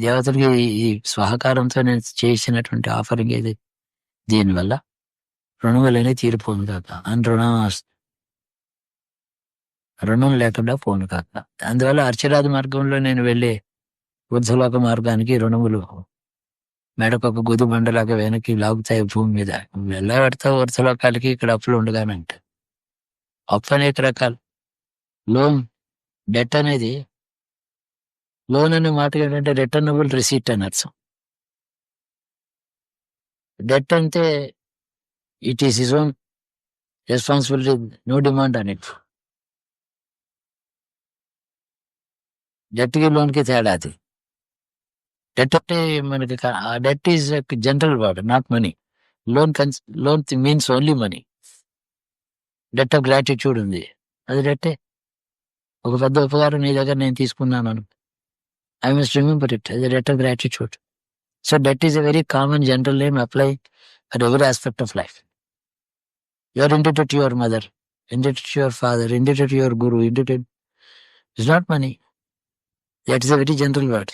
దేవతలకి ఈ సహకారంతో నేను చేసినటువంటి ఆఫరింగ్ ఏది? దీనివల్ల రుణములనే తీరిపోను కాక అని రుణం రుణం లేకుండా పోను కాక. అందువల్ల అర్చరాజ మార్గంలో నేను వెళ్ళే వృద్ధలోక మార్గానికి రుణములు మెడకు ఒక గుది బండలాగా వెనక్కి లాగుతాయి భూమి మీద. వెళ్ళ పెడతావు వృద్ధలోకాలకి ఇక్కడ అప్పులు ఉండగానంట. అప్పు అనేక రకాలు. లోన్ డెట్ అనేది లోన్ అనే మాట ఏంటంటే రిటర్నబుల్ రిసీట్ అని అర్థం. డెట్ అంటే it is is own responsibility no demand అని. ఇట్ డెట్కి లోన్కి తేడా అది. డెట్ అంటే మనకి debt is general word not money. Loan cons loan means only money. Debt of gratitude ఉంది. అది డెట్టే. ఒక పెద్ద ఉపకారం నీ దగ్గర నేను తీసుకున్నాను అను ఐ మస్ట్ రిమెంబర్ ఇట్ అది debt of gratitude so debt is a very common general name apply for every aspect of life your indebted to your mother indebted to your father indebted to your guru indebted is not money that is a very general word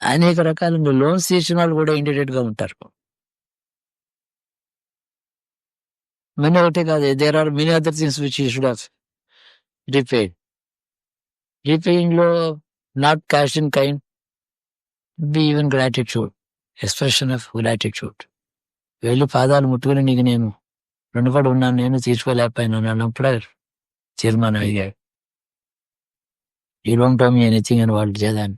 అనేక రకాల loans తీసిన వాళ్ళు కూడా ఇండిటెడ్ గా ఉంటారు money ఒకటే కాదు there are many other things which you should have repaid repaying లో not cash in kind be even gratitude expression of gratitude వెళ్ళి పాదాలు ముట్టుకుని నీకు నేను రుణపడి ఉన్నాను నేను తీర్చుకోలేకపోయినాను అన్నప్పుడు తీర్మానం అయ్యాడు. ఈ డోంట్ టో మీ ఎనీథింగ్ అని వాళ్ళు చేదాన్ని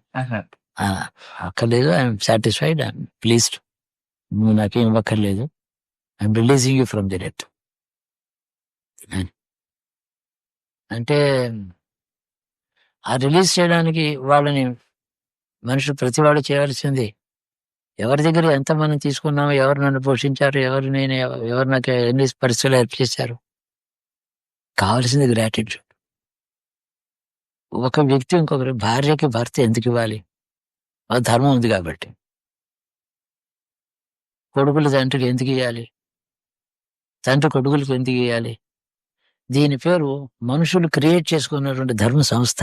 అక్కర్లేదు ఐఎమ్ సాటిస్ఫైడ్ ఐఎమ్ ప్లీజ్డ్ నువ్వు నాకేం ఇవ్వక్కర్లేదు. I'm releasing you from the debt అంటే ఆ రిలీజ్ చేయడానికి వాళ్ళని మనుషులు ప్రతివాడు చేయవలసింది ఎవరి దగ్గర ఎంత మనం తీసుకున్నామో ఎవరు నన్ను పోషించారు ఎవరు నేను ఎవరు నాకు ఎన్ని పరిస్థితులు హెల్ప్ చేశారు కావాల్సింది గ్రాటిట్యూడ్ ఒక వ్యక్తి ఇంకొకరి భార్యకి భర్త ఎందుకు ఇవ్వాలి? ఆ ధర్మం ఉంది కాబట్టి. కొడుకులు తండ్రికి ఎందుకు ఇవ్వాలి తండ్రి కొడుకులకు ఎందుకు ఇవ్వాలి దీని పేరు మనుషులు క్రియేట్ చేసుకున్నటువంటి ధర్మ సంస్థ.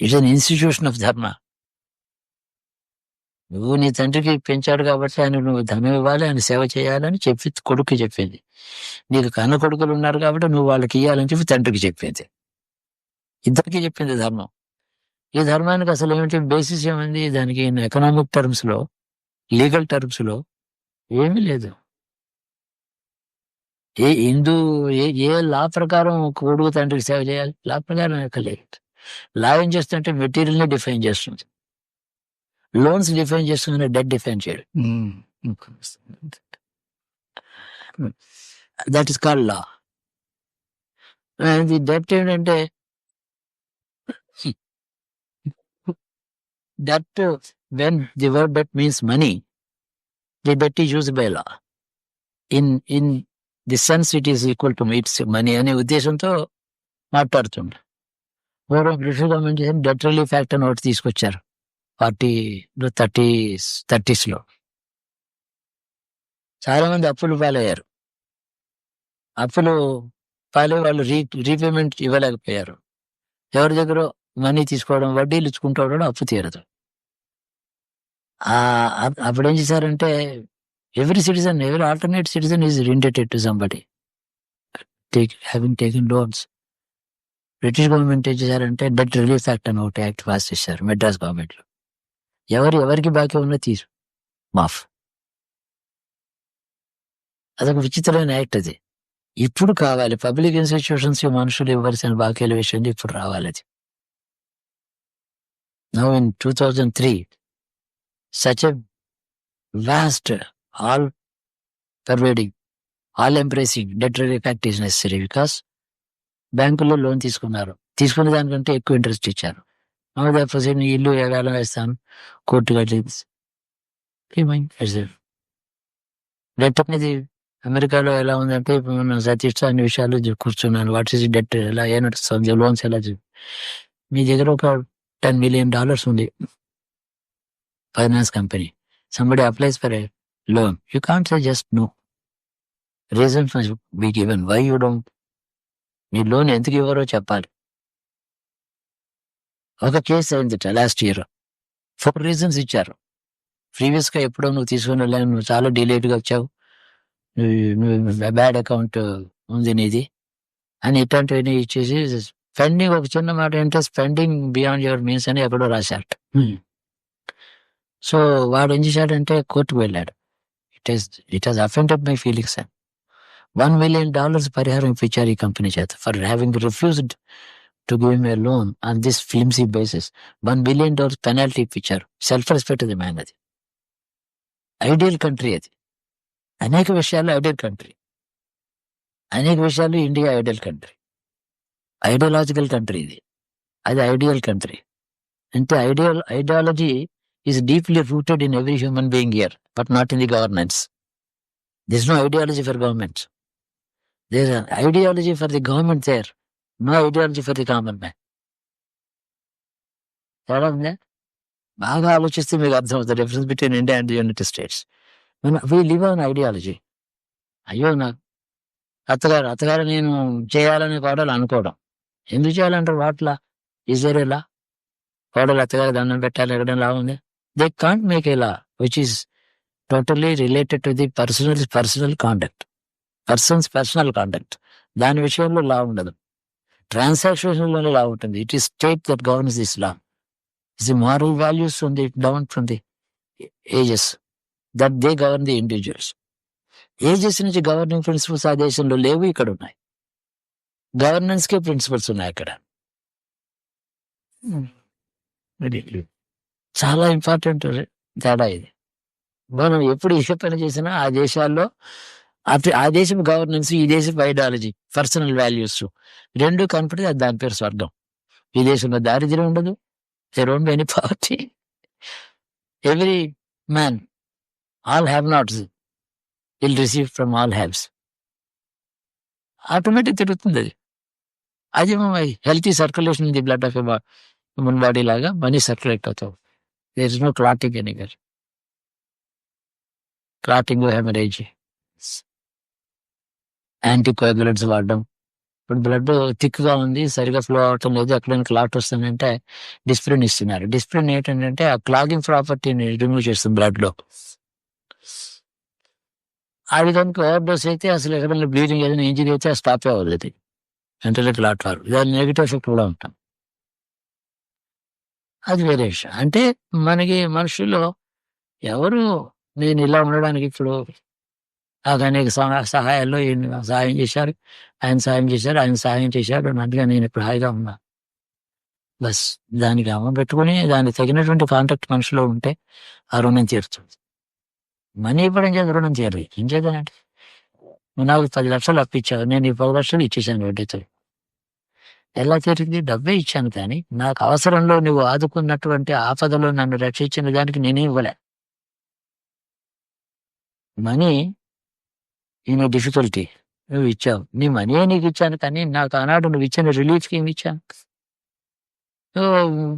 ఇట్స్ అన్ ఇన్స్టిట్యూషన్ ఆఫ్ ధర్మ నువ్వు నీ తండ్రికి పెంచాడు కాబట్టి ఆయన నువ్వు ధనం ఇవ్వాలి ఆయన సేవ చేయాలని చెప్పి కొడుకు చెప్పింది. నీకు కన్న కొడుకులు ఉన్నారు కాబట్టి నువ్వు వాళ్ళకి ఇవ్వాలని చెప్పి తండ్రికి చెప్పింది. ఇద్దరికి చెప్పింది ధర్మం. ఈ ధర్మానికి అసలు ఏమిటి బేసిస్ ఏమైంది? దానికి ఎకనామిక్ టర్మ్స్లో లీగల్ టర్మ్స్లో ఏమీ లేదు. ఏ హిందూ ఏ ఏ లా ప్రకారం కొడుకు తండ్రికి సేవ చేయాలి? లా ప్రకారం ఎక్కడ లేదు. లా ఏం చేస్తుంటే మెటీరియల్ని డిఫైన్ చేస్తుంది. లోన్స్ డిఫైన్ చేస్తుంది డెట్ డిఫైన్ చేయడం. That is called law the debt ఏంటంటే that when the word debt means money the debt is use by law in in the sense it is equal to it's money అనే ఉద్దేశంతో మాట్లాడుతుండే పూర్వం British government చేసిన debt relief act అని ఒకటి తీసుకొచ్చారు. Forty thirty థర్టీస్లో. చాలామంది చాలా మంది అప్పులు పాలయ్యారు. అప్పులు పాలే వాళ్ళు రీ రీపేమెంట్ ఇవ్వలేకపోయారు. ఎవరి దగ్గర మనీ తీసుకోవడం వడ్డీలు ఇచ్చుకుంటూ ఉండడం అప్పు తీరదు. అప్పుడు ఏం చేశారంటే every citizen every alternate citizen is indebted to somebody take having taken loans British government ఏం చేశారంటే డెట్ రిలీఫ్ యాక్ట్ అని ఒకటి యాక్ట్ పాస్ చేశారు మెడ్రాస్ గవర్నమెంట్లో. ఎవరు ఎవరికి బాకీ ఉన్నా తీరు. మాఫ్. అదొక విచిత్రమైన యాక్ట్ అది. ఇప్పుడు కావాలి. పబ్లిక్ ఇన్స్టిట్యూషన్స్ మనుషులు ఇవ్వాల్సిన బాకీల విషయం ఇప్పుడు రావాలి అది. Now in two thousand three such a vast all pervading all embracing debt relief act is necessary because బ్యాంకుల్లో లోన్ తీసుకున్నారు. తీసుకున్న దానికంటే ఎక్కువ ఇంట్రెస్ట్ ఇచ్చారు. నమ్మదా ప్రొసీడ్ ఇల్లు వేలం వేస్తాను కోర్టు కట్టేది డెట్ అనేది అమెరికాలో ఎలా ఉందంటే ఇప్పుడు మనం సతీష్ అన్ని విషయాలు కూర్చున్నాను. వాట్ ఈస్ డెట్ ఎలా ఏ నడుస్తుంది? లోన్స్ ఎలా మీ దగ్గర ఒక టెన్ మిలియన్ డాలర్స్ ఉంది. Finance company somebody applies for a loan you can't say just no reason be given why you don't me loan ఎందుకు ఇవ్వరో చెప్పాలి. ఒక కేసు అయింది లాస్ట్ ఇయర్. ఫోర్ రీజన్స్ ఇచ్చారు. ప్రీవియస్గా ఎప్పుడో నువ్వు తీసుకుని వెళ్ళాను నువ్వు చాలా డిలేట్గా వచ్చావు. నువ్వు బ్యాడ్ అకౌంట్ ఉంది నీది అని ఇట్లాంటివన్నీ ఇచ్చేసి స్పెండింగ్ ఒక చిన్న మాట ఏంటంటే స్పెండింగ్ బియాండ్ యువర్ మీన్స్ అని ఎక్కడో రాశారట. సో వాడు ఏం చేశాడంటే కోర్టుకు వెళ్ళాడు. It is it has offended my feelings అని వన్ మిలియన్ డాలర్స్ పరిహారం ఇప్పించారు ఈ కంపెనీ చేత for having refused to give me loan on this flimsy basis one billion dollars penalty ఇప్పించారు సెల్ఫ్ రెస్పెక్ట్ అది మ్యాన్ అది ఐడియల్ కంట్రీ అది అనేక విషయాల్లో ఐడియల్ కంట్రీ అనేక విషయాల్లో India ideal country ideological country ఇది అది ఐడియల్ కంట్రీ అంటే ideal ideology is deeply rooted in every human being here but not in the governance this no ideology for governments there ideology for the government there no ideology for the common man తేడా ఉందా బాగా ఆలోచిస్తే మీకు అర్థమవుతుంది difference between India and United States we live on ideology అయ్యో నాకు అత్తగారు అత్తగారు నేను చేయాలని కోడలు అనుకోవడం. ఎందుకు చేయాలంటారు వాటిలా? ఈజ్ కోడలు అత్తగారు దండం పెట్టాలి ఎక్కడ లా ఉంది? దే కాంట్ మేక్ ఎలా which is totally related to the personal personal conduct persons personal conduct. దాని విషయంలో లా ఉండదు. ట్రాన్సాక్షన్లోనే లా ఉంటుంది. It is state that governance this law. Is the moral values from the down from the ages that they govern the individuals. Ages నుంచి governing principles ఆ దేశంలో లేవు ఇక్కడ ఉన్నాయి. గవర్నెన్స్ కే ప్రిన్సిపల్స్ ఉన్నాయి అక్కడ. చాలా ఇంపార్టెంట్ తేడా ఇది. మనం ఎప్పుడు ఏ పని చేసినా ఆ దేశాల్లో అటు- ఆ దేశం గవర్నెన్స్ ఈ దేశం ఐడియాలజీ పర్సనల్ వాల్యూస్ రెండు కనపడితే అది దాని పేరు స్వర్గం. ఈ దేశంలో దారిద్ర్యం ఉండదు there won't any poverty every man all have nots will receive from all haves automatic తిరుగుతుంది అది. అది healthy circulation the blood of human body లాగా మనీ సర్క్యులేట్ అవుతావు. దేర్ ఇస్ నో క్లాటింగ్ ఎనీగర్ క్లాటింగ్ హెమరేజ్ యాంటీకోయాగులెంట్స్ వాడడం. ఇప్పుడు blood థిక్గా ఉంది సరిగా ఫ్లో అవటం లేదు ఎక్కడైనా క్లాట్ వస్తుందంటే డిస్ప్రిన్ ఇస్తున్నారు. డిస్ప్రిన్ ఏంటంటే ఆ క్లాగింగ్ ప్రాపర్టీని రిమూవ్ చేస్తుంది బ్లడ్లో. అది కనుక ఓవర్ డోస్ అయితే అసలు ఎక్కడైనా బ్లీడింగ్ ఏదైనా ఇంజరీ అయితే స్టాప్ అవ్వదు అది. వెంటనే క్లాట్ వారు దాని నెగిటివ్ ఎఫెక్ట్ కూడా ఉంటాం. అది వేరే విషయం. అంటే మనకి మనుషుల్లో ఎవరు నేను ఇలా ఉండడానికి ఇప్పుడు నాకు అనేక సహాయాల్లో ఈయన సహాయం చేశారు ఆయన సహాయం చేశారు ఆయన సహాయం చేశారు అందుకే నేను ఇప్పుడు హాయిగా ఉన్నా బస్ దానికి అమ్మ పెట్టుకుని దానికి తగినటువంటి కాంటాక్ట్ మనిషిలో ఉంటే ఆ రుణం తీరుతుంది మనీ ఇవ్వడం చేత రుణం తీరదు ఏం చేద్దానంటే నాకు పది లక్షలు అప్పించావు నేను ఈ పది లక్షలు ఇచ్చేసాను వడ్డీతో ఎలా తీరింది డబ్బే ఇచ్చాను కానీ నాకు అవసరంలో నువ్వు ఆదుకున్నటువంటి ఆపదలో నన్ను రక్షించిన దానికి నేనే ఇవ్వలే మనీ ఈయన డిఫికల్టీ నువ్వు ఇచ్చావు. నీ మనీ నీకు ఇచ్చాను కానీ నాకు ఆనాడు నువ్వు ఇచ్చిన రిలీఫ్కి ఏమి ఇచ్చాను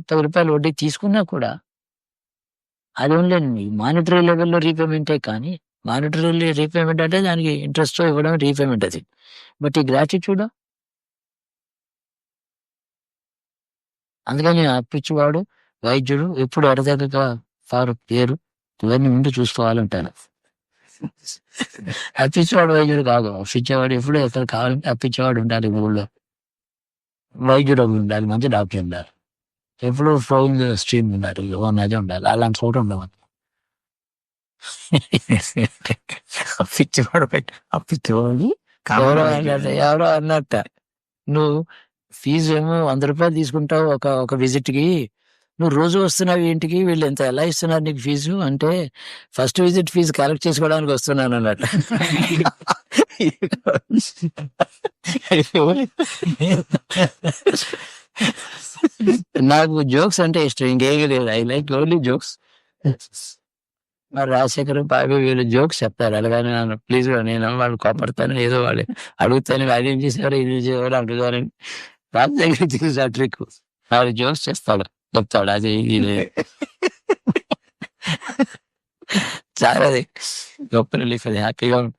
పది రూపాయలు వడ్డీ తీసుకున్నా కూడా అది ఓన్లీ మానిటరీ లెవెల్లో రీపేమెంటే కానీ మానిటరీ రీపేమెంట్ అంటే దానికి ఇంట్రెస్ట్ ఇవ్వడం రీపేమెంట్ అది. బట్ ఈ గ్రాటిట్యూడ్ అందుకని అప్పిచ్చేవాడు వైద్యుడు ఎప్పుడు అరదగ్గ వారు పేరు ఇవన్నీ ముందు చూసుకోవాలంటాను. అప్పించేవాడు వైద్యుడు కాదు అప్పించేవాడు ఎప్పుడు ఎక్కడ కావాలంటే అప్పించేవాడు ఉండాలి ఊళ్ళో వైద్యుడు ఉండాలి మంచి డాక్టర్ ఉండాలి ఎప్పుడు ఫ్లోయింగ్ స్ట్రీమ్ ఉండాలి నది ఉండాలి అలాంటి చోట ఉండమని అప్పించేవాడు అప్పించేవాడు ఎవరో అన్నట్ట ఎవరో అన్నట్ట నువ్వు ఫీజు ఏమో వంద రూపాయలు తీసుకుంటావు ఒక ఒక విజిట్కి నువ్వు రోజు వస్తున్నావు ఇంటికి వీళ్ళు ఎంత ఎలా ఇస్తున్నారు నీకు ఫీజు? అంటే ఫస్ట్ విజిట్ ఫీజు కలెక్ట్ చేసుకోవడానికి వస్తున్నాను అన్నట్టు నాకు జోక్స్ అంటే ఇష్టం ఇంకేమీ లేదు. ఐ లైక్ ఓన్లీ జోక్స్ మరి రాజశేఖర్ బాబు వీళ్ళు జోక్స్ చెప్తారు. అలాగని నన్ను ప్లీజ్ నేను వాళ్ళు కోపడతాను ఏదో వాళ్ళు అడుగుతాను అది ఏం చేసేవారు ఇది చేసేవారు అంటున్నారు. రాజశేఖర్ తెలుసు ఆ ట్రిక్ వాళ్ళు జోక్స్ చేస్తాడు. చెప్తాడు అది ఇది. చాలా అది గొప్ప రిలీఫ్ అది హ్యాపీగా ఉంటుంది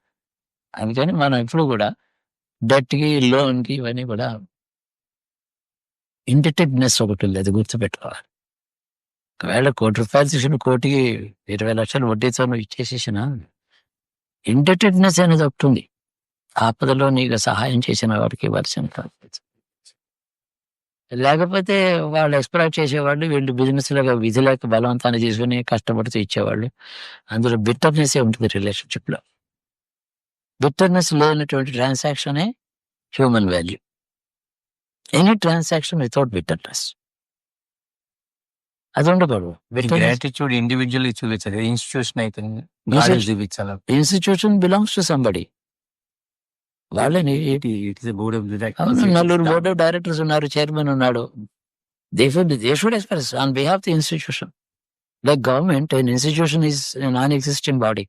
అందుకని మనం ఎప్పుడు కూడా డెట్కి లోన్కి ఇవన్నీ కూడా ఇంటర్టెడ్నెస్ ఒకటి ఉంది అది గుర్తుపెట్టుకోవాలి ఒకవేళ కోటి రూపాయలు తీసుకుని కోటికి ఇరవై లక్షలు వడ్డీతో నువ్వు ఇచ్చేసేసిన ఇంటెటెడ్నెస్ అనేది ఒకటి ఉంది ఆపదలో నీకు సహాయం చేసిన వాడికి వర్షం కాదు లేకపోతే వాళ్ళు ఎక్స్ప్లాయిట్ చేసేవాళ్ళు వీళ్ళు బిజినెస్ లాగా విధి లేక బలవంతాన్ని తీసుకుని కష్టపడుతూ ఇచ్చేవాళ్ళు. అందులో బిట్టర్నెస్ ఉంటుంది రిలేషన్షిప్లో. బిట్టర్నెస్ లేనటువంటి ట్రాన్సాక్షనే human value any transaction without bitterness అది ఉండకూడదు గ్రాటిట్యూడ్ ఇండివిజువల్ చూపించాలి ఇన్స్టిట్యూషన్ అయితే ఇన్స్టిట్యూషన్ బిలాంగ్స్ టు సంబడి వాళ్ళని నలుగురు బోర్డ్ ఆఫ్ డైరెక్టర్స్ ఉన్నారు చైర్మన్ ఉన్నాడు. They should they should express on behalf the institution like government and institution is non existing body